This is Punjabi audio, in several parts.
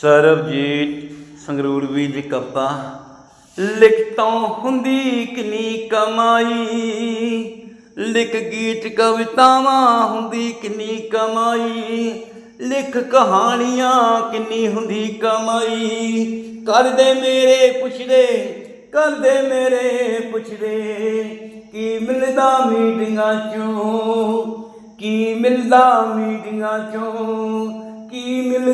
ਸਰਬਜੀਤ ਸੰਗਰੂਰ ਵੀ ਦੀ ਕਵਤਾ ਲਿਖਤੋਂ ਹੁੰਦੀ ਕਿੰਨੀ ਕਮਾਈ। ਲਿਖ ਗੀਤ ਕਵਿਤਾਵਾਂ ਹੁੰਦੀ ਕਿੰਨੀ ਕਮਾਈ। ਲਿਖ ਕਹਾਣੀਆਂ ਕਿੰਨੀ ਹੁੰਦੀ ਕਮਾਈ। ਕਰਦੇ ਮੇਰੇ ਪੁੱਛਦੇ, ਕਰਦੇ ਮੇਰੇ ਪੁੱਛਦੇ, ਕੀ ਮਿਲਦਾ ਮੀਟਿੰਗਾਂ ਚੋਂ? ਕੀ ਮਿਲਦਾ ਮੀਟਿੰਗਾਂ ਚੋਂ?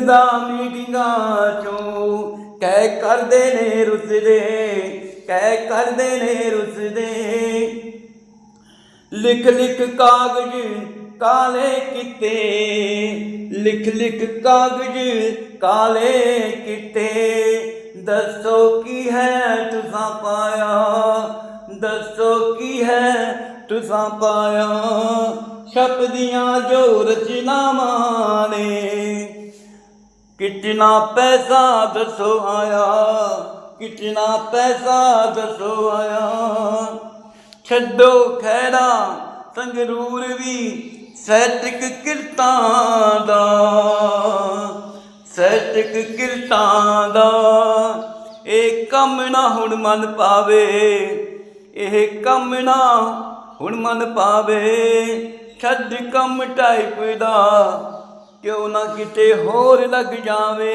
ਕੀ ਮੀਟਿੰਗਾਂ ਚੋਂ। ਕਹਿ ਕਰਦੇ ਨੇ ਰੁੱਸਦੇ ਕਹਿ ਕਰਦੇ ਨੇ ਰੁੱਸਦੇ ਲਿਖ ਲਿਖ ਕਾਗਜ਼ ਕਾਲੇ ਕਿਤੇ, ਲਿਖ ਲਿਖ ਕਾਗਜ਼ ਕਾਲੇ ਕਿਤੇ। ਦੱਸੋ ਕੀ ਹੈ ਤੁਸਾਂ ਪਾਇਆ, ਦੱਸੋ ਕੀ ਹੈ ਤੁਸਾਂ ਪਾਇਆ। ਛਪਦੀਆਂ ਜੋ ਰਚਨਾਵਾਂ ਨੇ ਕਿਤਨਾ ਪੈਸਾ ਦੱਸੋ ਆਇਆ, ਕਿਤਨਾ ਪੈਸਾ ਦੱਸੋ ਆਇਆ। ਛੱਡੋ ਖੈੜਾ ਸੰਗਰੂਰ ਵੀ ਸੈਟਿਕ ਕਿਰਤਾਂ ਦਾ। ਸੈਟਿਕ ਕਿਰਤਾਂ ਦਾ। ਇਹ ਕੰਮ ਨਾ ਹੁਣ ਮਨ ਪਾਵੇ, ਇਹ ਕੰਮ ਨਾ ਹੁਣ ਮਨ ਪਾਵੇ। ਛੱਡ ਕੰਮ ਟਾਈਪ ਦਾ। ਕਿਉਂ ਨਾ ਕਿਤੇ ਹੋਰ ਲੱਗ ਜਾਵੇ?